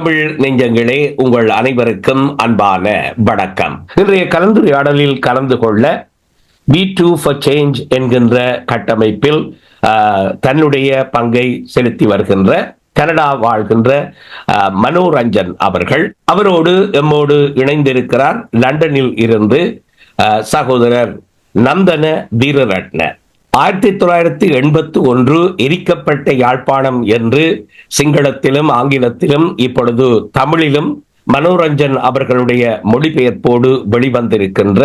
தமிழ் நெஞ்சங்களே உங்கள் அனைவருக்கும் அன்பான வணக்கம். இன்றைய கலந்துரையாடலில் கலந்து கொள்ள பி டூ ஃபார் சேஞ்ச் என்கின்ற கட்டமைப்பில் ஆஹ், தன்னுடைய பங்கை செலுத்தி வருகின்ற கனடா வாழ்கின்ற மனோரஞ்சன் அவர்கள். அவரோடு எம்மோடு இணைந்திருக்கிறார் லண்டனில் இருந்து ஆஹ், சகோதரர் நந்தன வீரரட்ன. ஆயிரத்தி தொள்ளாயிரத்தி எண்பத்தி ஒன்று எரிக்கப்பட்ட யாழ்ப்பாணம் என்று சிங்களத்திலும் ஆங்கிலத்திலும் இப்பொழுது தமிழிலும் மனோரஞ்சன் அவர்களுடைய மொழிபெயர்ப்போடு வெளிவந்திருக்கின்ற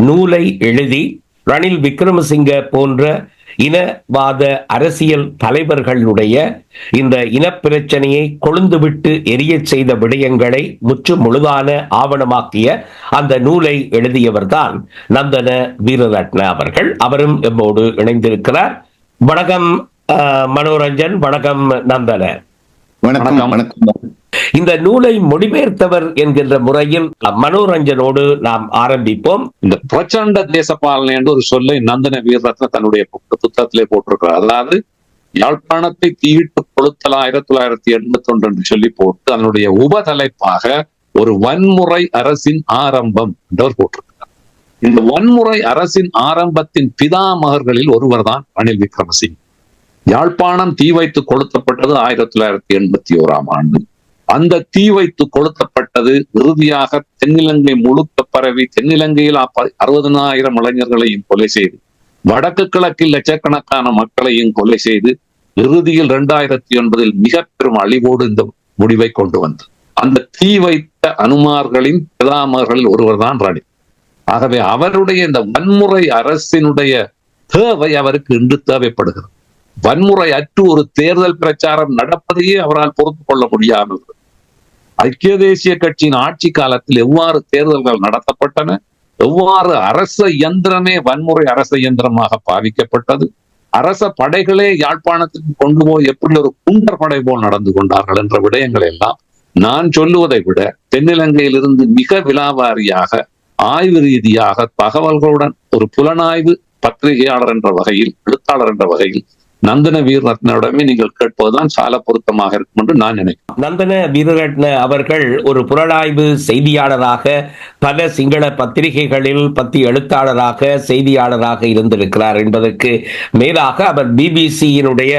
நூலை எழுதி ரணில் விக்ரமசிங்க போன்ற இனவாத அரசியல் தலைவர்களுடைய இந்த இனப்பிரச்சனையை கொழுந்துவிட்டு எரிய செய்த விடயங்களை முற்று முழுதான ஆவணமாக்கிய அந்த நூலை எழுதியவர்தான் நந்தன வீரரட்ன அவர்கள். அவரும் எம்மோடு இணைந்திருக்கிறார். வணக்கம் மனோரஞ்சன். வணக்கம் நந்தன. வணக்கம் வணக்கம். இந்த நூலை மொழிபெயர்த்தவர் என்கின்ற முறையில் மனோரஞ்சனோடு நாம் ஆரம்பிப்போம். இந்த பிரச்சண்ட தேசபாலனை என்று ஒரு சொல்லை நந்தன வீரரத்ன தன்னுடைய புத்தகத்திலே போட்டிருக்கிறார். அதாவது யாழ்ப்பாணத்தை தீயிட்டு கொளுத்தல் ஆயிரத்தி தொள்ளாயிரத்தி எண்பத்தி ஒன்று என்று சொல்லி போட்டு அதனுடைய உபதலைப்பாக ஒரு வன்முறை அரசின் ஆரம்பம் என்று போட்டிருக்கிறார். இந்த வன்முறை அரசின் ஆரம்பத்தின் பிதாமகர்களில் ஒருவர் தான் ரணில் விக்ரமசிங் யாழ்ப்பாணம் தீ வைத்து கொளுத்தப்பட்டது ஆயிரத்தி தொள்ளாயிரத்தி எண்பத்தி ஓராம் ஆண்டு. அந்த தீ வைத்து கொளுத்தப்பட்டது இறுதியாக தென்னிலங்கை முழுக்க பரவி தென்னிலங்கையில் அறுபதனாயிரம் இளைஞர்களையும் கொலை செய்து வடக்கு கிழக்கில் லட்சக்கணக்கான மக்களையும் கொலை செய்து இறுதியில் இரண்டாயிரத்தி ஒன்பதில் மிக பெரும் அழிவோடு இந்த முடிவை கொண்டு வந்தது. அந்த தீ வைத்த அனுமார்களின் பிரதாமர்களில் ஒருவர் தான் ரணில் ஆகவே அவருடைய இந்த வன்முறை அரசினுடைய தேவை அவருக்கு இன்று தேவைப்படுகிறது. வன்முறை அற்று ஒரு தேர்தல் பிரச்சாரம் நடப்பதையே அவரால் பொறுத்து கொள்ள முடியாமல் ஐக்கிய தேசிய கட்சியின் ஆட்சி காலத்தில் எவ்வாறு தேர்தல்கள் நடத்தப்பட்டன? எவ்வாறு அரச இயந்திரமே வன்முறை அரச இயந்திரமாக பாவிக்கப்பட்டது? அரச படைகளே யாழ்ப்பாணத்துக்கு கொண்டு போய் எப்படி ஒரு குண்டர் படை போல் நடந்து கொண்டார்கள் என்ற விடயங்கள் எல்லாம் நான் சொல்லுவதை விட தென்னிலங்கையிலிருந்து மிக விலாவாரியாக ஆய்வு ரீதியாக தகவல்களுடன் ஒரு புலனாய்வு பத்திரிகையாளர் என்ற வகையில் எழுத்தாளர் என்ற வகையில் நந்தன வீரரத்னவிடமே நீங்கள் கேட்பதுதான் சால பொருத்தமாக இருக்கும் என்று நான் நினைக்கிறேன். நந்தன வீரரட்ன அவர்கள் ஒரு புலனாய்வு செய்தியாளராக பல சிங்கள பத்திரிகைகளில் பத்தி எழுத்தாளராக செய்தியாளராக இருந்திருக்கிறார் என்பதற்கு மேலாக அவர் பிபிசியினுடைய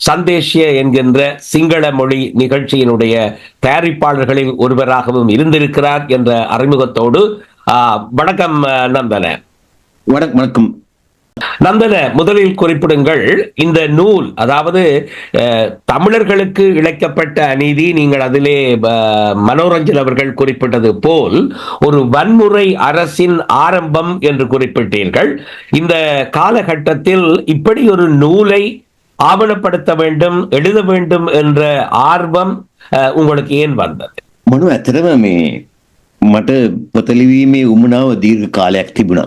சந்தேஷ்ய என்கின்ற சிங்கள மொழி நிகழ்ச்சியினுடைய தயாரிப்பாளர்களில் ஒருவராகவும் இருந்திருக்கிறார் என்ற அறிமுகத்தோடு வணக்கம் நந்தன. வணக்கம் வணக்கம். நந்தன முதலில் குறிப்பிடுங்கள் இந்த நூல் அதாவது அஹ், தமிழர்களுக்கு இழைக்கப்பட்ட அநீதி நீங்கள் அதிலே அஹ், மனோரஞ்சன் அவர்கள் குறிப்பிட்டது போல் ஒரு வன்முறை அரசின் ஆரம்பம் என்று குறிப்பிட்டீர்கள் இந்த காலகட்டத்தில் இப்படி ஒரு நூலை ஆவணப்படுத்த வேண்டும் எழுத வேண்டும் என்ற ஆர்வம் அஹ், உங்களுக்கு ஏன் வந்தது මනු ඇතරම මේ මට පොතලිවීමේ උමනාව දීර්ඝ කාලයක් තිබුණා.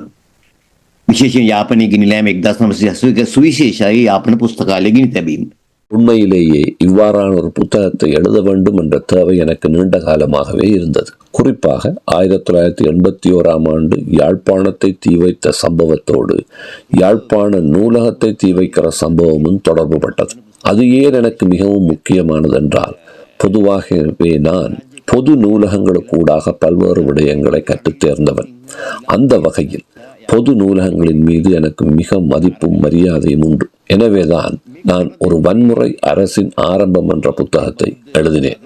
விசேஷம் யாப்பனிக்கு நிலையம் எக்தாசன சுவிசேஷாவை யாப்பன புஸ்தகாலயி தபீம் உண்மையிலேயே இவ்வாறான ஒரு புத்தகத்தை எழுத வேண்டும் என்ற தேவை எனக்கு நீண்ட காலமாகவே இருந்தது குறிப்பாக ஆயிரத்தி தொள்ளாயிரத்தி எண்பத்தி ஓராம் ஆண்டு யாழ்ப்பாணத்தை தீ வைத்த சம்பவத்தோடு யாழ்ப்பாண நூலகத்தை தீ வைக்கிற சம்பவமும் தொடர்பு பட்டது அது ஏன் எனக்கு மிகவும் முக்கியமானதென்றால் பொதுவாகவே நான் பொது நூலகங்களுக்கூடாக பல்வேறு விடயங்களை கற்றுத் தேர்ந்தவன் அந்த வகையில் பொது நூலகங்களின் மீது எனக்கு மிக மதிப்பும் மரியாதையும் உண்டு. எனவேதான் நான் ஒரு வன்முறை அரசின் ஆரம்பம் என்ற புத்தகத்தை எழுதினேன்.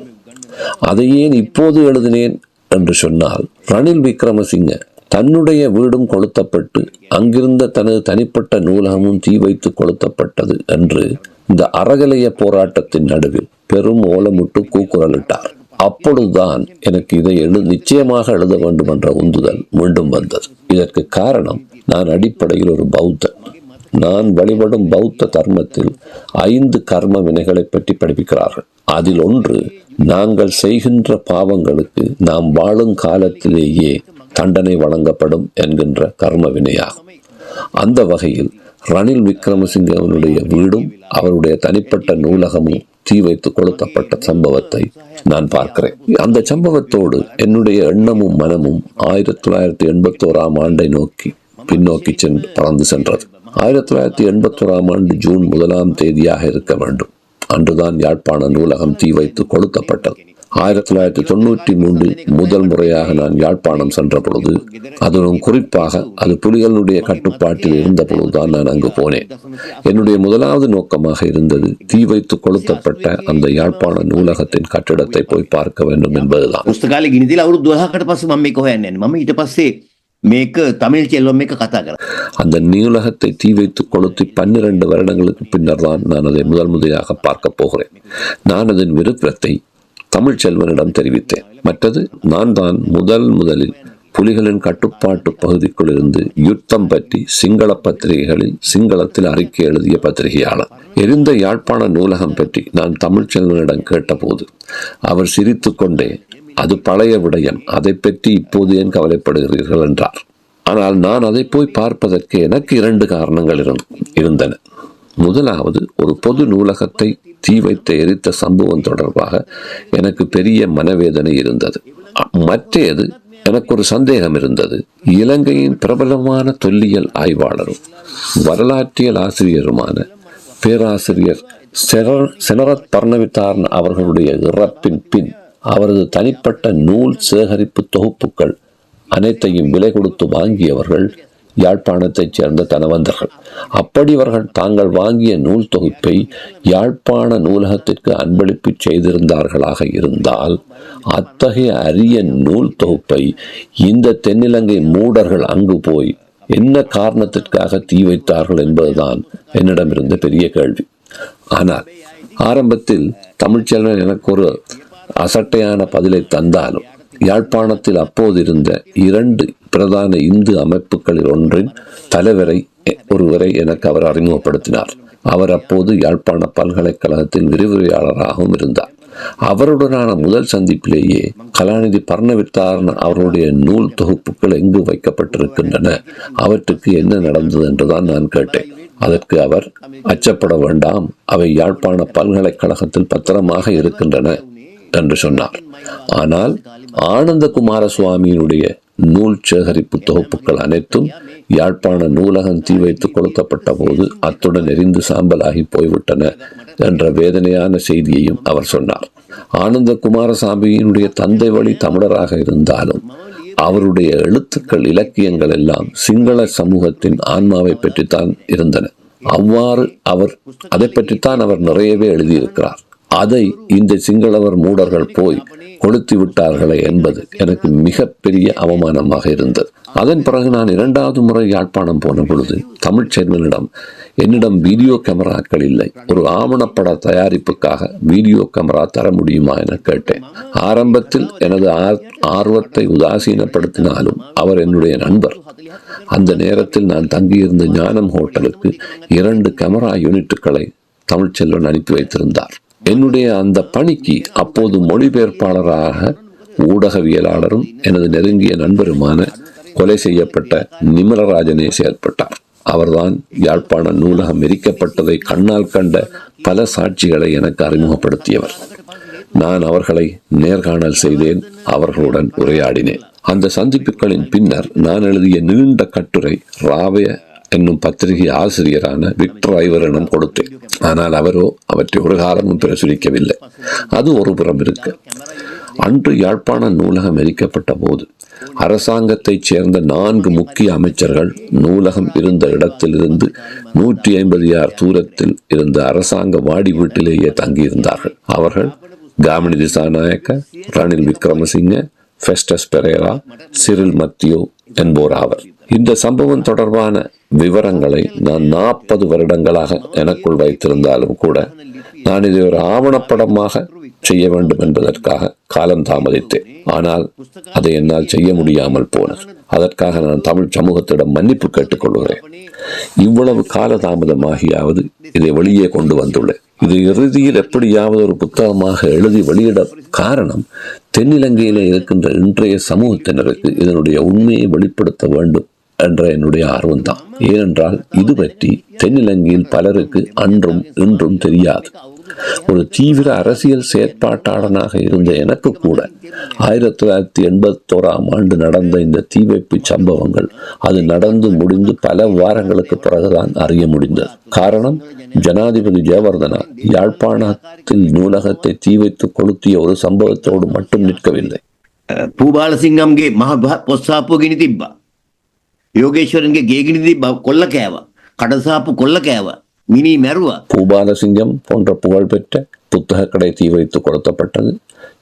அதை ஏன் இப்போது எழுதினேன் என்று சொன்னால் ரணில் விக்ரமசிங்க தன்னுடைய வீடும் கொளுத்தப்பட்டு அங்கிருந்த தனது தனிப்பட்ட நூலகமும் தீ வைத்து கொளுத்தப்பட்டது என்று இந்த அறகலைய போராட்டத்தின் நடுவில் பெரும் ஓலமிட்டு கூக்குரலிட்டார். அப்பொழுதுதான் எனக்கு இதை எழு நிச்சயமாக எழுத வேண்டும் என்ற உந்துதல் மீண்டும் வந்தது. இதற்கு காரணம் நான் அடிப்படையில் ஒரு பௌத்தன். நான் வழிபடும் பௌத்த தர்மத்தில் ஐந்து கர்ம வினைகளை பற்றி படிப்பிக்கிறார்கள். அதில் ஒன்று நாங்கள் செய்கின்ற பாவங்களுக்கு நாம் வாழும் காலத்திலேயே தண்டனை வழங்கப்படும் என்கின்ற கர்ம வினையாகும். அந்த வகையில் ரணில் விக்ரமசிங்கவனுடைய வீடும் அவருடைய தனிப்பட்ட நூலகமும் தீ வைத்து கொளுத்தப்பட்ட சம்பவத்தை நான் பார்க்கிறேன். அந்த சம்பவத்தோடு என்னுடைய எண்ணமும் மனமும் ஆயிரத்தி தொள்ளாயிரத்தி எண்பத்தோராம் ஆண்டை நோக்கி பின்னோக்கி சென்று பறந்து சென்றது. ஆயிரத்தி தொள்ளாயிரத்தி எண்பத்தோராம் ஆண்டு ஜூன் முதலாம் தேதியாக இருக்க வேண்டும். அன்றுதான் யாழ்ப்பாண நூலகம் தீ வைத்து கொளுத்தப்பட்டது. ஆயிரத்தி தொள்ளாயிரத்தி தொண்ணூற்றி மூன்றில் முதல் முறையாக நான் யாழ்ப்பாணம் சென்ற பொழுது அதிலும் குறிப்பாக அது புலிகளுடைய கட்டுப்பாட்டில் இருந்த பொழுதுதான் நான் அங்கு போனேன் என்னுடைய முதலாவது நோக்கமாக இருந்தது தீ வைத்து கொளுத்தப்பட்ட அந்த யாழ்ப்பாண நூலகத்தின் கட்டிடத்தை போய் பார்க்க வேண்டும் என்பதுதான் පුස්තකාලේ ගිනිදිලා අවුරුදු 12කට පස්සේ මම මේක හොයන්න යන්නේ. මම ඊට පස්සේ මේක තමිල් චෙල්වම් එක කතා කරා. அந்த நூலகத்தை தீ வைத்து கொளுத்தி பன்னிரண்டு வருடங்களுக்கு பின்னர் தான் நான் அதை முதல் முறையாக பார்க்க போகிறேன் நான் அதன் விருப்பத்தை தமிழ்ச்செல்வனிடம் தெரிவித்தேன். மற்றது நான் தான் முதல் முதலில் புலிகளின் கட்டுப்பாட்டு பகுதிக்குள் இருந்து யுத்தம் பற்றி சிங்கள பத்திரிகைகளில் சிங்களத்தில் அறிக்கை எழுதிய பத்திரிகையாளர். எரிந்த யாழ்ப்பாண நூலகம் பற்றி நான் தமிழ்ச்செல்வனிடம் கேட்டபோது அவர் சிரித்துக்கொண்டே அது பழைய விடயம் அதை பற்றி இப்போது ஏன் கவலைப்படுகிறீர்கள்? என்றார். ஆனால் நான் அதை போய் பார்ப்பதற்கு எனக்கு இரண்டு காரணங்கள் இருந்தன. முதலாவது ஒரு பொது நூலகத்தை தீ வைத்து எரித்த சம்பவம் தொடர்பாக எனக்கு பெரிய மனவேதனை இருந்தது. மற்றது எனக்கு ஒரு சந்தேகம் இருந்தது. இலங்கையின் பிரபலமான தொல்லியல் ஆய்வாளரும் வரலாற்றியல் ஆசிரியருமான பேராசிரியர் செர- செனரத் பர்ணவித்தாரன் அவர்களுடைய இறப்பின் பின் அவரது தனிப்பட்ட நூல் சேகரிப்பு தொகுப்புகள் அனைத்தையும் விலை கொடுத்து வாங்கியவர்கள் யாழ்ப்பாணத்தைச் சேர்ந்த தனவந்தர்கள். அப்படி அவர்கள் தாங்கள் வாங்கிய நூல் தொகுப்பை யாழ்ப்பாண நூலகத்திற்கு அன்பளிப்பு செய்திருந்தார்களாக இருந்தால் அத்தகைய அரிய நூல் தொகுப்பை இந்த தென்னிலங்கை மூடர்கள் அங்கு போய் என்ன காரணத்திற்காக தீ வைத்தார்கள் என்பதுதான் என்னிடம் இருந்த பெரிய கேள்வி. ஆனால் ஆரம்பத்தில் தமிழ்ச்செல்வன் எனக்கு ஒரு அசட்டையான பதிலை தந்தாலும் யாழ்ப்பாணத்தில் அப்போதிருந்த இரண்டு பிரதான இந்து அமைப்புகளில் ஒன்றின் தலைவரை ஒருவரை எனக்கு அவர் அறிமுகப்படுத்தினார். அவர் அப்போது யாழ்ப்பாண பல்கலைக்கழகத்தின் விரிவுரையாளராகவும் இருந்தார். அவருடனான முதல் சந்திப்பிலேயே கலாநிதி பர்ணவித்தாரன் அவருடைய நூல் தொகுப்புகள் எங்கு வைக்கப்பட்டிருக்கின்றன அவற்றுக்கு என்ன நடந்தது என்றுதான் நான் கேட்டேன். அதற்கு அவர் அச்சப்பட வேண்டாம் அவை யாழ்ப்பாண பல்கலைக்கழகத்தில் பத்திரமாக இருக்கின்றன. என்று சொன்னார். ஆனால் ஆனந்த குமாரசுவாமியினுடைய நூல் சேகரிப்பு தொகுப்புகள் அனைத்தும் யாழ்ப்பாண நூலகம் தீ வைத்து கொளுத்தப்பட்ட போது அத்துடன் எரிந்து சாம்பலாகி போய்விட்டன என்ற வேதனையான செய்தியையும் அவர் சொன்னார். ஆனந்த குமாரசாமியினுடைய தந்தை வழி தமிழராக இருந்தாலும் அவருடைய எழுத்துக்கள் இலக்கியங்கள் எல்லாம் சிங்கள சமூகத்தின் ஆன்மாவை பற்றித்தான் இருந்தன. அவ்வாறு அவர் அதை பற்றித்தான் அவர் நிறையவே எழுதியிருக்கிறார். அதை இந்த சிங்களவர் மூடர்கள் போய் கொளுத்தி விட்டார்களே என்பது எனக்கு மிகப்பெரிய அவமானமாக இருந்தது. அதன் பிறகு நான் இரண்டாவது முறை யாழ்ப்பாணம் போன பொழுது தமிழ்ச் என்னிடம் வீடியோ கேமராக்கள் இல்லை. ஒரு ஆவணப்பட தயாரிப்புக்காக வீடியோ கேமரா தர முடியுமா? என கேட்டேன். ஆரம்பத்தில் எனது ஆர்வத்தை உதாசீனப்படுத்தினாலும் அவர் என்னுடைய நண்பர். அந்த நேரத்தில் நான் தங்கியிருந்த ஞானம் ஹோட்டலுக்கு இரண்டு கேமரா யூனிட்டுகளை தமிழ்ச்செல்வன் அனுப்பி வைத்திருந்தார். என்னுடைய அந்த பணிக்கு அப்போது மொழிபெயர்ப்பாளராக ஊடகவியலாளரும் எனது நெருங்கிய நண்பருமான கொலை செய்யப்பட்ட நிமலராஜனே செயல்பட்டார். அவர்தான் யாழ்ப்பாண நூலகம் எரிக்கப்பட்டதை கண்ணால் கண்ட பல சாட்சிகளை எனக்கு அறிமுகப்படுத்தியவர். நான் அவர்களை நேர்காணல் செய்தேன் அவர்களுடன் உரையாடினேன். அந்த சந்திப்புகளின் பின்னர் நான் எழுதிய நீண்ட கட்டுரை ராவய என்னும் பத்திரிகை ஆசிரியரான விக்டர் ஐவரிடம் கொடுத்தேன். ஆனால் அவரோ அவற்றை ஒரு காலமும் பிரசுரிக்கவில்லை. அது ஒரு புறம் இருக்கு. அன்று யாழ்ப்பாண நூலகம் எரிக்கப்பட்ட போது அரசாங்கத்தைச் சேர்ந்த நான்கு முக்கிய அமைச்சர்கள் நூலகம் இருந்த இடத்திலிருந்து நூற்றி ஐம்பது யார் தூரத்தில் இருந்த அரசாங்க வாடி வீட்டிலேயே தங்கியிருந்தார்கள். அவர்கள் காமினி திசாநாயக்க ரணில் விக்ரமசிங்க ஃபெஸ்டஸ் பெரேரா சிறில் மத்தியோ என்போர் ஆவர். இந்த சம்பவம் தொடர்பான விவரங்களை நான் நாற்பது வருடங்களாக எனக்குள் வைத்திருந்தாலும் கூட நான் இதை ஒரு ஆவணப்படமாக செய்ய வேண்டும் என்பதற்காக காலம் தாமதித்தேன். ஆனால் அதை என்னால் செய்ய முடியாமல் போனது. அதற்காக நான் தமிழ் சமூகத்திடம் மன்னிப்பு கேட்டுக்கொள்கிறேன். இவ்வளவு கால தாமதமாகியாவது இதை வெளியே கொண்டு வந்துள்ளேன். இது இறுதியில் எப்படியாவது ஒரு புத்தகமாக எழுதி வெளியிட காரணம் தென்னிலங்கையில் இருக்கின்ற இன்றைய சமூகத்தினருக்கு இதனுடைய உண்மையை வெளிப்படுத்த வேண்டும் என்ற என்னுடைய ஆர்வம்தான். ஏனென்றால் இது பற்றி தென்னிலங்கையில் பலருக்கு அன்றும் இன்றும் தெரியாது. ஒரு தீவிர அரசியல் செயற்பாட்டாளனாக இருந்த எனக்கு கூட ஆயிரத்தி தொள்ளாயிரத்தி எண்பத்தோராம் ஆண்டு நடந்த இந்த தீவைப்பு சம்பவங்கள் அது நடந்து முடிந்து பல வாரங்களுக்கு பிறகுதான் அறிய முடிந்தது. காரணம் ஜனாதிபதி ஜெயவர்தனா யாழ்ப்பாணத்தில் நூலகத்தை தீ வைத்து கொளுத்திய ஒரு சம்பவத்தோடு மட்டும் நிற்கவில்லை. பூபாலசிங்கம் பொஸ்ஸாப்பு கிணி திப்பா යෝගේශ්වරන්ගේ ගේගෙන තිබ්බා කොල්ල කෑවා. කඩසාපු කොල්ල කෑවා. මිනී මැරුවා. பூபாலசிங்கம் போன்ற புகழ்பெற்ற புத்தக கடை தீ வைத்து கொளுத்தப்பட்டது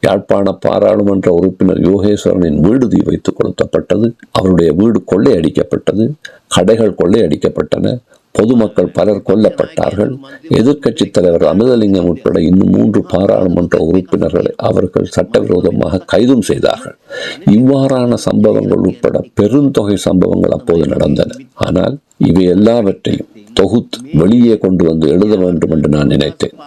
யாழ்ப்பாண பாராளுமன்ற உறுப்பினர் யோகேஸ்வரனின் வீடு தீ வைத்து கொளுத்தப்பட்டது அவருடைய வீடு கொள்ளையடிக்கப்பட்டது கடைகள் கொள்ளையடிக்கப்பட்டன பொதுமக்கள் பலர் கொல்லப்பட்டார்கள். எதிர்க்கட்சித் தலைவர் அமிர்தலிங்கம் உட்பட இன்னும் மூன்று பாராளுமன்ற உறுப்பினர்களை அவர்கள் சட்டவிரோதமாக கைதும் செய்தார்கள். இவ்வாறான சம்பவங்கள் உட்பட பெருந்தொகை சம்பவங்கள் அப்போது நடந்தன. ஆனால் இவை எல்லாவற்றையும் தொகுத்து வெளியே கொண்டு வந்து எழுத வேண்டும் என்று நான் நினைத்தேன்.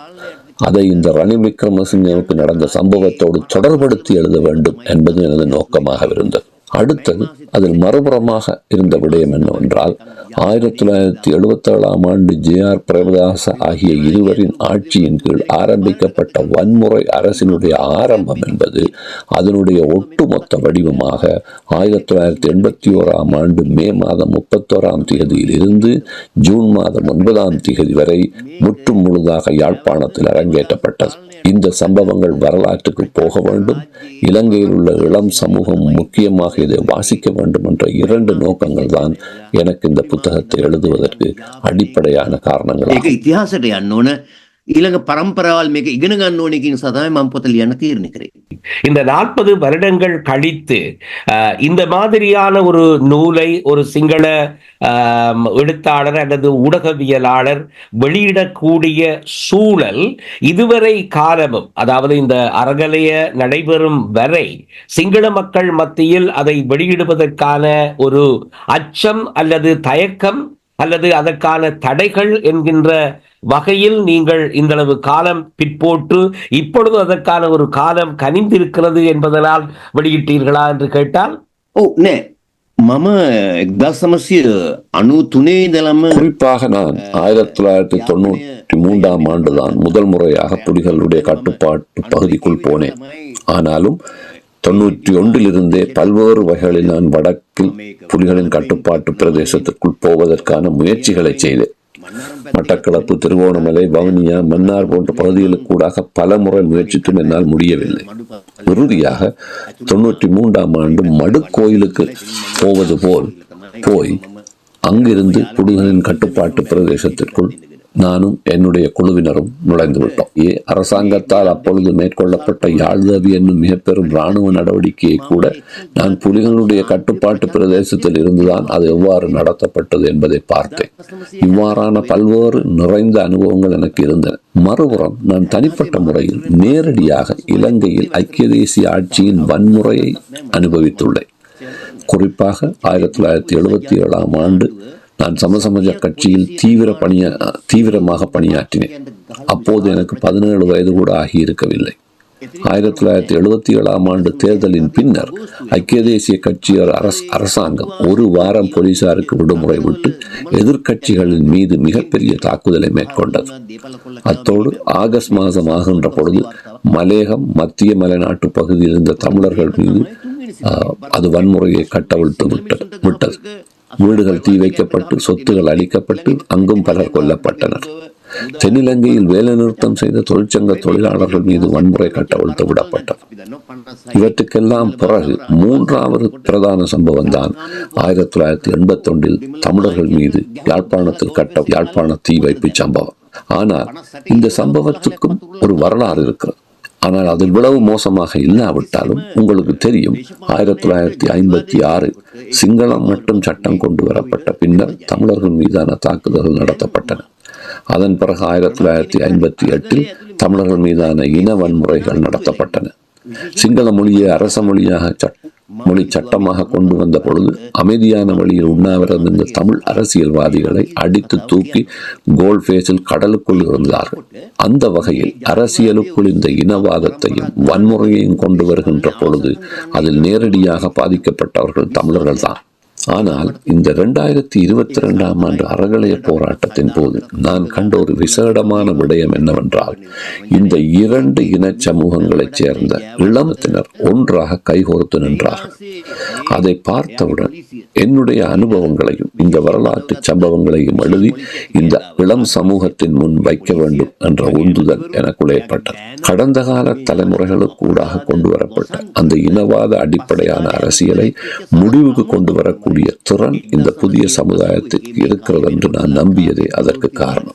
அதை இந்த ரணில் விக்ரமசிங்கவுக்கு நடந்த சம்பவத்தோடு தொடர்படுத்தி எழுத வேண்டும் என்பது எனது நோக்கமாக இருந்தது அடுத்தது அதில் மறுபுறமாக இருந்த விடயம் என்னவென்றால் ஆயிரத்தி தொள்ளாயிரத்தி எழுபத்தி ஏழாம் ஆண்டு ஜே ஆர் பிரேமதாச ஆகிய இருவரின் ஆட்சியின் கீழ் ஆரம்பிக்கப்பட்ட வன்முறை அரசினுடைய ஆரம்பம் என்பது அதனுடைய ஒட்டுமொத்த வடிவமாக ஆயிரத்தி தொள்ளாயிரத்தி எண்பத்தி ஓராம் ஆண்டு மே மாதம் முப்பத்தோராம் தேதியில் இருந்து ஜூன் மாதம் ஒன்பதாம் தேதி வரை முற்றும் முழுதாக யாழ்ப்பாணத்தில் அரங்கேற்றப்பட்டது. இந்த சம்பவங்கள் வரலாற்றுக்கு போக வேண்டும். இலங்கையில் உள்ள இளம் சமூகம் முக்கியமாக இதை வாசிக்க வேண்டும் என்ற இரண்டு நோக்கங்கள் தான் எனக்கு இந்த புத்தகத்தை எழுதுவதற்கு அடிப்படையான காரணங்கள் இத்திஹாசத்தை ඊළඟ පරම්පරාවල් මේක ඉගෙන ගන්න ඕන කියන සතමයි මම පොත ලියන්න තීරණය කරේ. இந்த நாற்பது வருடங்கள் கழித்து அஹ், இந்த மாதிரியான ஒரு நூலை ஒரு சிங்கள ஆம், எழுத்தாளர் அல்லது ஊடகவியலாளர் வெளியிடக்கூடிய சூழல் இதுவரை காலமும் அதாவது இந்த அறகலைய நடைபெறும் வரை சிங்கள மக்கள் மத்தியில் அதை வெளியிடுவதற்கான ஒரு அச்சம் அல்லது தயக்கம் அல்லது அதற்கான தடைகள் என்கின்ற வகையில் நீங்கள் இந்தளவு காலம் பிற்போட்டு இப்பொழுது அதற்கான ஒரு காலம் கனிந்திருக்கிறது என்பதனால் வெளியிட்டீர்களா என்று கேட்டால் ஓ நே மம எக்தாசமசிய அணு துணை நிலம குறிப்பாக நான் ஆயிரத்தி தொள்ளாயிரத்தி தொண்ணூற்றி மூன்றாம் ஆண்டுதான் முதல் முறையாக புலிகளுடைய கட்டுப்பாட்டு பகுதிக்குள் போனேன். ஆனாலும் தொண்ணூற்றி ஒன்றிலிருந்தே பல்வேறு வகைகளில் நான் வடக்கில் புலிகளின் கட்டுப்பாட்டு பிரதேசத்திற்குள் போவதற்கான முயற்சிகளை செய்தேன். மட்டக்களப்பு திருவோணமலை வவுனியா மன்னார் போன்ற பகுதிகளுக்கூடாக பல முறை முயற்சித்தும் என்னால் முடியவில்லை. இறுதியாக தொண்ணூற்றி மூன்றாம் ஆண்டு மடுக்கோயிலுக்கு போவது போல் போய் அங்கிருந்து புலிகளின் கட்டுப்பாட்டு பிரதேசத்திற்குள் நானும் என்னுடைய குழுவினரும் நுழைந்து விட்டோம். ஏ அரசாங்கத்தால் அப்பொழுது மேற்கொள்ளப்பட்ட யாழ்தவி என்னும் மிக பெரும் இராணுவ நடவடிக்கையை கூட நான் புலிகளுடைய கட்டுப்பாட்டு பிரதேசத்தில் இருந்துதான் அது எவ்வாறு நடத்தப்பட்டது என்பதை பார்த்தேன். இவ்வாறான பல்வேறு நிறைந்த அனுபவங்கள் எனக்கு இருந்தன. மறுபுறம் நான் தனிப்பட்ட முறையில் நேரடியாக இலங்கையில் ஐக்கிய தேசிய ஆட்சியின் வன்முறையை அனுபவித்துள்ளேன். குறிப்பாக ஆயிரத்தி தொள்ளாயிரத்தி எழுபத்தி ஏழாம் ஆண்டு நான் சமசமஜ கட்சியில் தீவிர பணிய தீவிரமாக பணியாற்றினேன். அப்போது எனக்கு பதினேழு வயது கூட ஆகியிருக்கவில்லை. ஆயிரத்தி தொள்ளாயிரத்தி எழுபத்தி ஏழாம் ஆண்டு தேர்தலின் பின்னர் ஐக்கிய தேசிய கட்சியர் அரச அரசாங்கம் ஒரு வாரம் போலீசாருக்கு விடுமுறை விட்டு எதிர்க்கட்சிகளின் மீது மிகப்பெரிய தாக்குதலை மேற்கொண்டது. அத்தோடு ஆகஸ்ட் மாதம் ஆகின்ற பொழுது மலேகம் மத்திய மலைநாட்டு பகுதியில் இருந்த தமிழர்கள் மீது அது வன்முறையை கட்டவிழ்த்து விட்டது விட்டது. வீடுகள் தீ வைக்கப்பட்டு சொத்துகள் அழிக்கப்பட்டு அங்கும் பலர் கொல்லப்பட்டனர். தென்னிலங்கையில் வேலைநிறுத்தம் செய்த தொழிற்சங்க தொழிலாளர்கள் மீது வன்முறை கட்டவிழ்த்து விடப்பட்டது. இவற்றுக்கெல்லாம் பிறகு மூன்றாவது பிரதான சம்பவம் தான் ஆயிரத்தி தொள்ளாயிரத்தி எண்பத்தி ஒன்றில் தமிழர்கள் மீது யாழ்ப்பாணத்தில் கட்ட யாழ்ப்பாண தீ வைப்பு சம்பவம். ஆனால் இந்த சம்பவத்துக்கும் ஒரு வரலாறு இருக்கிறது. ஆனால் அது இவ்வளவு மோசமாக இல்லாவிட்டாலும் உங்களுக்கு தெரியும் ஆயிரத்தி தொள்ளாயிரத்தி ஐம்பத்தி ஆறு சிங்களம் மட்டும் சட்டம் கொண்டு வரப்பட்ட பின்னர் தமிழர்கள் மீதான தாக்குதல்கள் நடத்தப்பட்டன. அதன் பிறகு ஆயிரத்தி தொள்ளாயிரத்தி ஐம்பத்தி எட்டில் தமிழர்கள் மீதான இன வன்முறைகள் நடத்தப்பட்டன. சிங்கள மொழியை அரச மொழியாக சட்டம் மொழி சட்டமாக கொண்டு வந்த பொழுது அமைதியான வழியில் உண்ணாவிரதம் இருந்த தமிழ் அரசியல்வாதிகளை அடித்து தூக்கி கோல் ஃபேஸில் கடலுக்குள் இருந்தார்கள். அந்த வகையில் அரசியலுக்குள் இந்த இனவாதத்தையும் வன்முறையையும் கொண்டு வருகின்ற பொழுது அதில் நேரடியாக பாதிக்கப்பட்டவர்கள் தமிழர்கள் தான் ஆனால் இந்த இரண்டாயிரத்தி இருபத்தி ரெண்டாம் ஆண்டு அறகலைய போராட்டத்தின் போது நான் கண்ட ஒரு விசேடமான விடயம் என்னவென்றால் இந்த இரண்டு இன சமூகங்களைச் சேர்ந்த இளமத்தினர் ஒன்றாக கைகோர்த்து நின்றார்கள். அதை பார்த்தவுடன் என்னுடைய அனுபவங்களையும் இந்த வரலாற்று சம்பவங்களையும் எழுதி இந்த இளம் சமூகத்தின் முன் வைக்க வேண்டும் என்ற உந்துதல் எனக்குள்ளே ஏற்பட்டது கடந்த கால தலைமுறைகளுக்கூடாக கொண்டு வரப்பட்ட அந்த இனவாத அடிப்படையான அரசியலை முடிவுக்கு கொண்டு வரக்கூடிய திறன் இந்த புதிய சமுதாயத்துக்கு இருக்கிறது என்று நான் நம்பியதே அதற்கு காரணம்.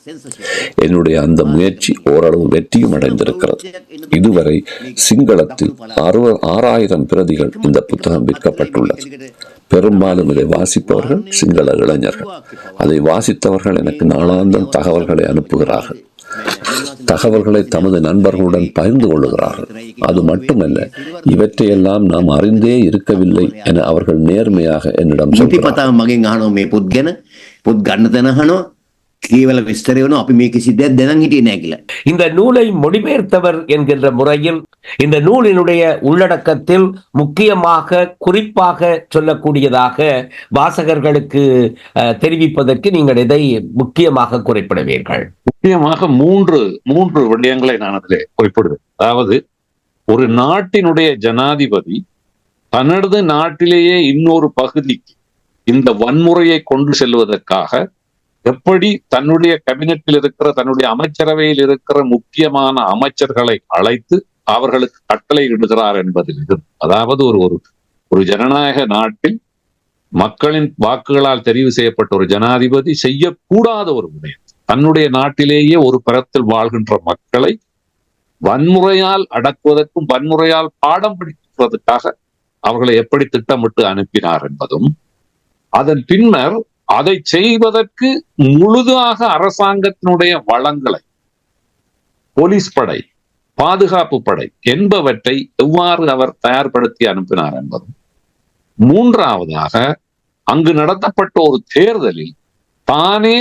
என்னுடைய அந்த முயற்சி ஓரளவு வெற்றியும் அடைந்திருக்கிறது. இதுவரை சிங்களத்தில் அறுபது ஆறாயிரம் பிரதிகள் இந்த புத்தகம் விற்கப்பட்டுள்ளது. பெரும்பாலும் இதை வாசிப்பவர்கள் சிங்கள இளைஞர்கள். அதை வாசித்தவர்கள் எனக்கு நாளாந்தம் தகவல்களை அனுப்புகிறார்கள். தகவல்களை தமது நண்பர்களுடன் பகிர்ந்து கொள்ளுகிறார்கள். அது மட்டுமல்ல இவற்றையெல்லாம் நாம் அறிந்தே இருக்கவில்லை என அவர்கள் நேர்மையாக என்னிடம் சொல்கிறார் கேவல இந்த நூலை மொழிபெயர்த்தவர் என்கின்ற முறையில் இந்த நூலினுடைய உள்ளடக்கத்தில் முக்கியமாக குறிப்பாக சொல்லக்கூடியதாக வாசகர்களுக்கு தெரிவிப்பதற்கு நீங்கள் இதை முக்கியமாக குறிப்பிடுவீர்கள். முக்கியமாக மூன்று மூன்று விடயங்களை நான் அதிலே குறிப்பிடுவேன். அதாவது ஒரு நாட்டினுடைய ஜனாதிபதி தனது நாட்டிலேயே இன்னொரு பகுதிக்கு இந்த வன்முறையை கொண்டு செல்வதற்காக எப்படி தன்னுடைய கேபினெட்டில் இருக்கிற தன்னுடைய அமைச்சரவையில் இருக்கிற முக்கியமான அமைச்சர்களை அழைத்து அவர்களுக்கு கட்டளை இடுகிறார் என்பதில் இது. அதாவது ஒரு ஒரு ஒரு ஜனநாயக நாட்டில் மக்களின் வாக்குகளால் தெரிவு செய்யப்பட்ட ஒரு ஜனாதிபதி செய்யக்கூடாத ஒரு விடயம். தன்னுடைய நாட்டிலேயே ஒரு பரத்தில் வாழ்கின்ற மக்களை வன்முறையால் அடக்குவதற்கும் வன்முறையால் பாடம் படிப்பதற்காக அவர்களை எப்படி திட்டமிட்டு அனுப்பினார் என்பதும் அதன் பின்னர் அதை செய்வதற்கு முழுதாக அரசாங்கத்தினுடைய வளங்களை போலீஸ் படை பாதுகாப்பு படை என்பவற்றை எவ்வாறு அவர் தயார்படுத்தி அனுப்பினார் என்பதும் மூன்றாவதாக அங்கு நடத்தப்பட்ட ஒரு தேர்தலில் தானே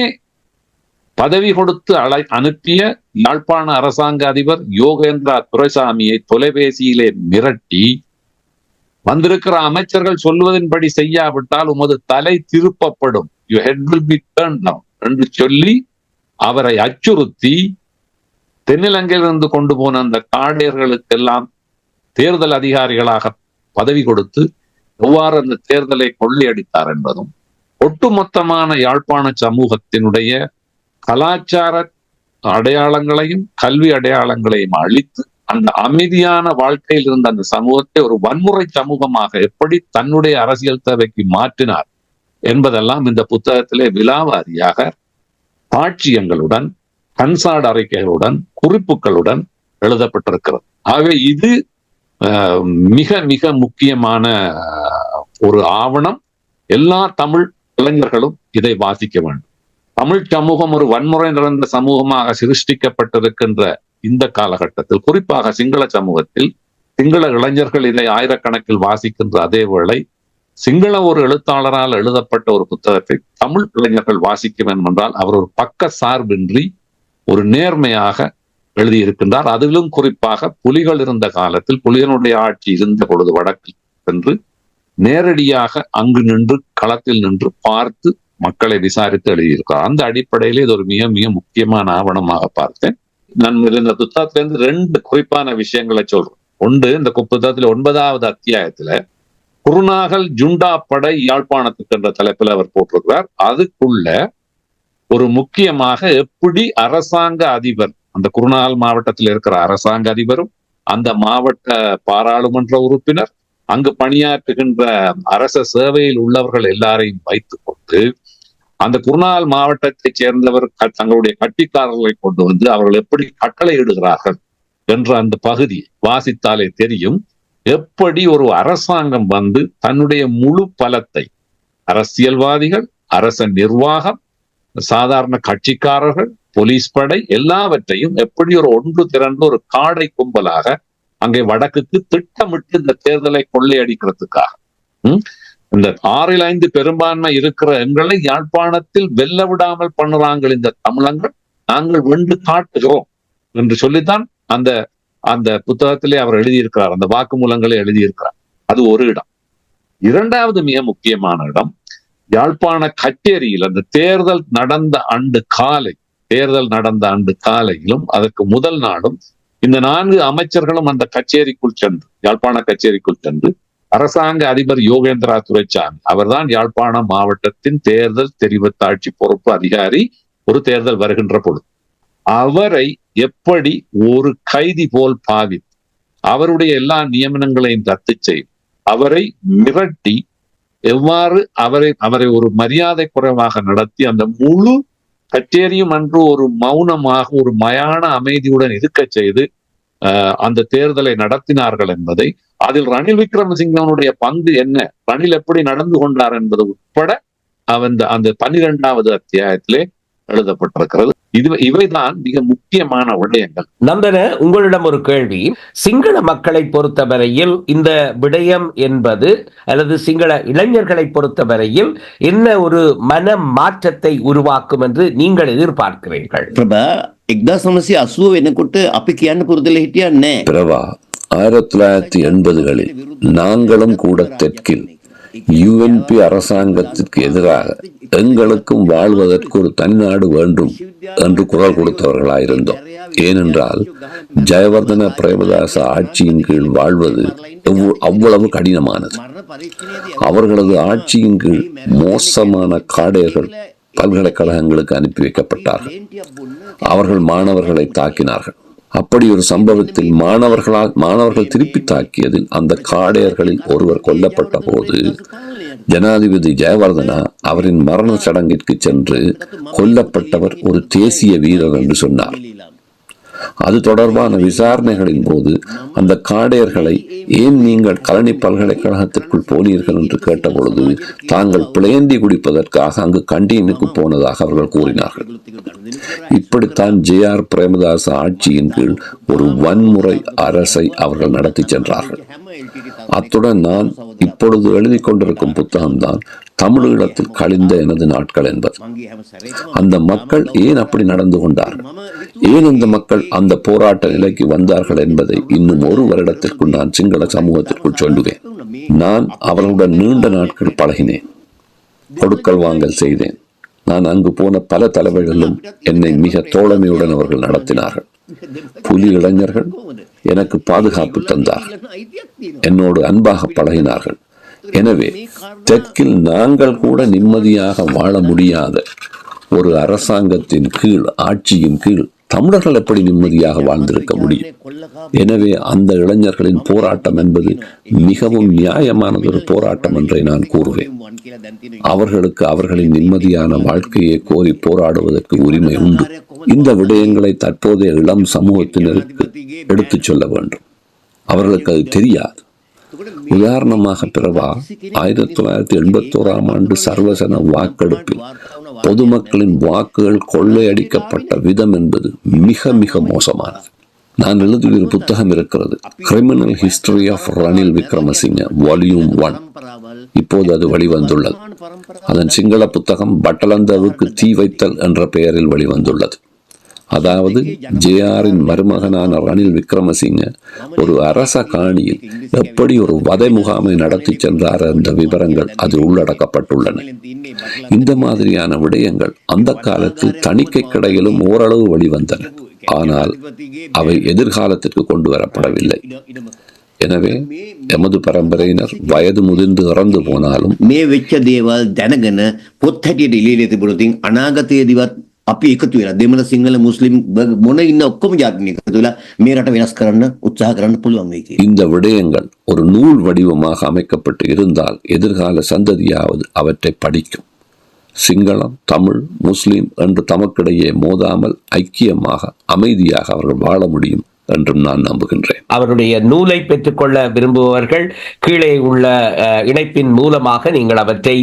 பதவி கொடுத்து அழை அனுப்பிய யாழ்ப்பாண அரசாங்க அதிபர் யோகேந்திரா துரைசாமியை தொலைபேசியிலே மிரட்டி வந்திருக்கிற அமைச்சர்கள் சொல்வதன்படி செய்யாவிட்டால் உமது தலை திருப்பப்படும். You head will be turn down என்று சொல்லி அவரை அச்சுறுத்தி தென்னிலங்கையிலிருந்து கொண்டு போன அந்த காடையர்களுக்கெல்லாம் தேர்தல் அதிகாரிகளாக பதவி கொடுத்து எவ்வாறு அந்த தேர்தலை கொள்ளையடித்தார் என்பதும் ஒட்டுமொத்தமான யாழ்ப்பாண சமூகத்தினுடைய கலாச்சார அடையாளங்களையும் கல்வி அடையாளங்களையும் அழித்து அந்த அமைதியான வாழ்க்கையில் இருந்த அந்த சமூகத்தை ஒரு வன்முறை சமூகமாக எப்படி தன்னுடைய அரசியல் தேவைக்கு மாற்றினார் என்பதெல்லாம் இந்த புத்தகத்திலே விலாவாரியாக பாட்சியங்களுடன் கன்சாட் அறிக்கைகளுடன் குறிப்புகளுடன் எழுதப்பட்டிருக்கிறது. ஆகவே இது அஹ், மிக மிக முக்கியமான ஒரு ஆவணம். எல்லா தமிழ் இளைஞர்களும் இதை வாசிக்க வேண்டும். தமிழ் சமூகம் ஒரு வன்முறை நிறைந்த சமூகமாக சிருஷ்டிக்கப்பட்டிருக்கின்ற இந்த காலகட்டத்தில் குறிப்பாக சிங்கள சமூகத்தில் சிங்கள இளைஞர்கள் இதை ஆயிரக்கணக்கில் வாசிக்கின்ற அதே வேளை சிங்கள ஒரு எழுத்தாளரால் எழுதப்பட்ட ஒரு புத்தகத்தை தமிழ் இளைஞர்கள் வாசிக்க வேண்டும் என்றால் அவர் ஒரு பக்க சார்பின்றி ஒரு நேர்மையாக எழுதியிருக்கின்றார். அதிலும் குறிப்பாக புலிகள் இருந்த காலத்தில் புலிகளுடைய ஆட்சி இருந்த பொழுது வடக்கில் சென்று நேரடியாக அங்கு நின்று களத்தில் நின்று பார்த்து மக்களை விசாரித்து எழுதியிருக்கிறார் அந்த அடிப்படையில் இது ஒரு மிக மிக முக்கியமான ஆவணமாக பார்த்தேன். நான் இந்த புத்தகத்திலிருந்து ரெண்டு குறிப்பான விஷயங்களை சொல்றேன். ஒன்று இந்த கு- ஒன்பதாவது அத்தியாயத்துல குருநாகல் ஜுண்டா படை யாழ்ப்பாணத்துக்கு என்ற தலைப்பில் அவர் போட்டிருக்கிறார். அதுக்குள்ள ஒரு முக்கியமாக எப்படி அரசாங்க அதிபர் அந்த குருநாகல் மாவட்டத்தில் இருக்கிற அரசாங்க அதிபரும் அந்த மாவட்ட பாராளுமன்ற உறுப்பினர் அங்கு பணியாற்றுகின்ற அரச சேவையில் உள்ளவர்கள் எல்லாரையும் வைத்துக் கொண்டு அந்த குருநாள் மாவட்டத்தைச் சேர்ந்தவர் க- தங்களுடைய கட்டிக்காரர்களை கொண்டு வந்து அவர்கள் எப்படி கட்டளை இடுகிறார்கள் என்ற அந்த பகுதி வாசித்தாலே தெரியும். எப்படி ஒரு அரசாங்கம் வந்து தன்னுடைய முழு பலத்தை அரசியல்வாதிகள் அரச நிர்வாகம் சாதாரண கட்சிக்காரர்கள் போலீஸ் படை எல்லாவற்றையும் எப்படி ஒரு ஒன்று திரண்டு ஒரு காடை கும்பலாக அங்கே வடக்குக்கு திட்டமிட்டு இந்த தேர்தலை கொள்ளையடிக்கிறதுக்காக இந்த ஆறில் ஐந்து பெரும்பான்மை இருக்கிற எங்களை யாழ்ப்பாணத்தில் வெல்ல விடாமல் பண்ணுறாங்க இந்த தமிழங்கள் நாங்கள் வென்று காட்டுகிறோம் என்று சொல்லித்தான் அந்த அந்த புத்தகத்திலே அவர் எழுதியிருக்கிறார் அந்த வாக்குமூலங்களை எழுதியிருக்கிறார். அது ஒரு இடம். இரண்டாவது மிக முக்கியமான இடம் யாழ்ப்பாண கச்சேரியில் அந்த தேர்தல் நடந்த ஆண்டு காலை தேர்தல் நடந்த ஆண்டு காலையிலும் அதற்கு முதல் நாளும் இந்த நான்கு அமைச்சர்களும் அந்த கச்சேரிக்குள் சென்று யாழ்ப்பாண கச்சேரிக்குள் சென்று அரசாங்க அதிபர் யோகேந்திரா துரைசாமி அவர்தான் யாழ்ப்பாணம் மாவட்டத்தின் தேர்தல் தெரிவத்தாட்சி பொறுப்பு அதிகாரி ஒரு தேர்தல் வருகின்ற பொழுது. அவரை எப்படி ஒரு கைதி போல் பாவித்து அவருடைய எல்லா நியமனங்களையும் ரத்து செய்யும் அவரை மிரட்டி எவ்வாறு அவரை அவரை ஒரு மரியாதை குறைவாக நடத்தி அந்த முழு கச்சேரியும் அன்று ஒரு மௌனமாக ஒரு மயான அமைதியுடன் இருக்க செய்து அந்த தேர்தலை நடத்தினார்கள் என்பதை அதில் ரணில் விக்ரமசிங்கனுடைய பங்கு என்ன? ரணில் எப்படி நடந்து கொண்டார் என்பது உட்பட அவன் அந்த பனிரெண்டாவது அத்தியாயத்திலே எழுதப்பட்டிருக்கிறது. இது இவைதான் மிக முக்கியமான விடயங்கள். நந்தன உங்களிடம் ஒரு கேள்வி. சிங்கள மக்களை பொறுத்தவரையில் இந்த விடயம் என்பது அல்லது சிங்கள இளைஞர்களை பொறுத்தவரையில் என்ன ஒரு மன மாற்றத்தை உருவாக்கும் என்று நீங்கள் எதிர்பார்க்கிறீர்கள்? එක්දා සමසය අසුව වෙනකොට අපි කියන්න පුරුදල හිටිය නෑ பிரபா ஆயிரத்தி தொள்ளாயிரத்தி எண்பதுகளில் நாங்களும் கூட தெற்கில் யுஎன்பி அரசாங்கத்திற்கு எதிராக எங்களுக்கும் வாழ்வதற்கு ஒரு தனிநாடு வேண்டும் என்று குரல் கொடுத்தவர்களாயிருந்தோம் ஏனென்றால் ஜெயவர்தன பிரேமதாச ஆட்சியின் கீழ் வாழ்வது எவ்வ- அவ்வளவு கடினமானது அவர்களது ஆட்சியின் கீழ் மோசமான காடையர்கள் பல்கலைக்கழகங்களுக்கு அனுப்பி வைக்கப்பட்டார்கள். அவர்கள் மாணவர்களை தாக்கினார்கள். அப்படி ஒரு சம்பவத்தில் மாணவர்களால் மாணவர்கள் திருப்பி தாக்கியதில் அந்த காடையர்களில் ஒருவர் கொல்லப்பட்ட போது ஜனாதிபதி ஜெயவர்தனா அவரின் மரண சடங்கிற்கு சென்று கொல்லப்பட்டவர் ஒரு தேசிய வீரர் என்று சொன்னார். அது தொடர்பான விசாரணைகளின் போது அந்த காடையர்களை ஏன் நீங்கள் கலனி பல்கலைக்கழகத்திற்குள் போனீர்கள் என்று கேட்டபொழுது தாங்கள் பிளேந்தி குடிப்பதற்காக அங்கு கண்டீனுக்கு போனதாக அவர்கள் கூறினார்கள். இப்படித்தான் ஜே ஆர் பிரேமதாச ஆட்சியின் கீழ் ஒரு வன்முறை அரசை அவர்கள் நடத்தி சென்றார்கள். அத்துடன் நான் இப்பொழுது எழுதிக் கொண்டிருக்கும் புத்தகம்தான் தமிழீழத்தில் கழிந்த எனது நாட்கள் என்பது. அந்த மக்கள் ஏன் அப்படி நடந்து கொண்டார்கள் ஏன் இந்த மக்கள் அந்த போராட்ட நிலைக்கு வந்தார்கள் என்பதை இன்னும் ஒரு வருடத்திற்குள் நான் சிங்கள சமூகத்திற்குள் சொல்லுவேன். நான் அவர்களுடன் நீண்ட நாட்கள் பழகினேன். கொடுக்கல் வாங்கல் செய்தேன். நான் அங்கு போன பல தலைவர்களும் என்னை மிக தோழமையுடன் அவர்கள் நடத்தினார்கள். புலி இளைஞர்கள் எனக்கு பாதுகாப்பு தந்தார்கள். என்னோடு அன்பாக பழகினார்கள். எனவே தெற்கில் நாங்கள் கூட நிம்மதியாக வாழ முடியாத ஒரு அரசாங்கத்தின் கீழ் ஆட்சியின் கீழ் தமிழர்கள் எப்படி நிம்மதியாக வாழ்ந்திருக்க முடியும்? எனவே அந்த இளைஞர்களின் போராட்டம் என்பது மிகவும் நியாயமானது ஒரு போராட்டம் என்றே நான் கூறுவேன். அவர்களுக்கு அவர்களின் நிம்மதியான வாழ்க்கையை கோரி போராடுவதற்கு உரிமை உண்டு. இந்த விடயங்களை தற்போதைய இளம் சமூகத்தினருக்கு எடுத்துச் சொல்ல வேண்டும். அவர்களுக்கு அது தெரியாது. உதாரணமாக பிறவா ஆயிரத்தி தொள்ளாயிரத்தி எண்பத்தோராம் ஆண்டு சர்வசன வாக்கெடுப்பில் பொதுமக்களின் வாக்குகள் கொள்ளையடிக்கப்பட்ட விதம் என்பது மிக மிக மோசமானது. நான் எழுதிய ஒரு புத்தகம் இருக்கிறது. Criminal history of Ranil Wickremesinghe volume one இப்போது அது வெளிவந்துள்ளது. அதன் சிங்கள புத்தகம் பட்டலந்தவுக்கு தீ வைத்தல் என்ற பெயரில் வெளிவந்துள்ளது. அதாவது ஜேஆரின் மருமகனான ரணில் விக்ரமசிங்க ஒரு அரச காணியில் எப்படி ஒரு வதை முகாமை நடத்தி சென்றார் என்ற விவரங்கள் அதில் உள்ளடக்கப்பட்டுள்ளன. இந்த மாதிரியான விடயங்கள் அந்த காலத்தில் தணிக்கை கிடையிலும் ஓரளவு வெளிவந்தன. ஆனால் அவை எதிர்காலத்திற்கு கொண்டு வரப்படவில்லை. எனவே எமது பரம்பரையினர் வயது முதிர்ந்து இறந்து போனாலும் மே வெச்ச தேவால் தனகன அநாகத்தை அனாகத்தையதிவாத் අපි එකතු වෙලා දෙමළ සිංහල මුස්ලිම් බ- මොන ඉන්න ඔක්කොම ජාතින එකතු වෙලා මේ රට වෙනස් කරන්න උත්සාහ කරන්න පුළුවන් වෙයි කියලා. இந்த விடயங்கள் ஒரு நூல் வடிவமாக அமைக்கப்பட்டு இருந்தால் எதிர்கால சந்ததியாவது அவற்றை படிக்கும் சிங்களம் தமிழ் முஸ்லிம் என்று தமக்கிடையே மோதாமல் ஐக்கியமாக அமைதியாக அவர்கள் வாழ முடியும் என்றும் நான் நம்புகின்றேன். அவருடைய நூலை பெற்றுக்கொள்ள விரும்புபவர்கள் கீழே உள்ள இணைப்பின் மூலமாக நீங்கள் அவற்றை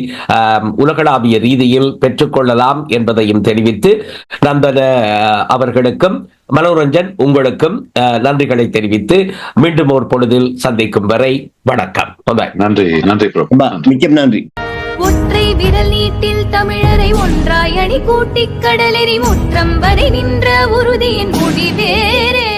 உலகளாவிய ரீதியில் பெற்றுக்கொள்ளலாம் என்பதையும் தெரிவித்து நந்தன அவர்களுக்கும் மனோரஞ்சன் உங்களுக்கும் நன்றிகளை தெரிவித்து மீண்டும் ஒரு பொழுதில் சந்திக்கும் வரை வணக்கம். நன்றி நன்றி மிக்க நன்றி. ஒற்றை விரல் நீட்டில் தமிழரை ஒன்றாயணி கூட்டிக் கடலெறி முற்றம் வரை நின்ற உறுதியின் முடிவேறே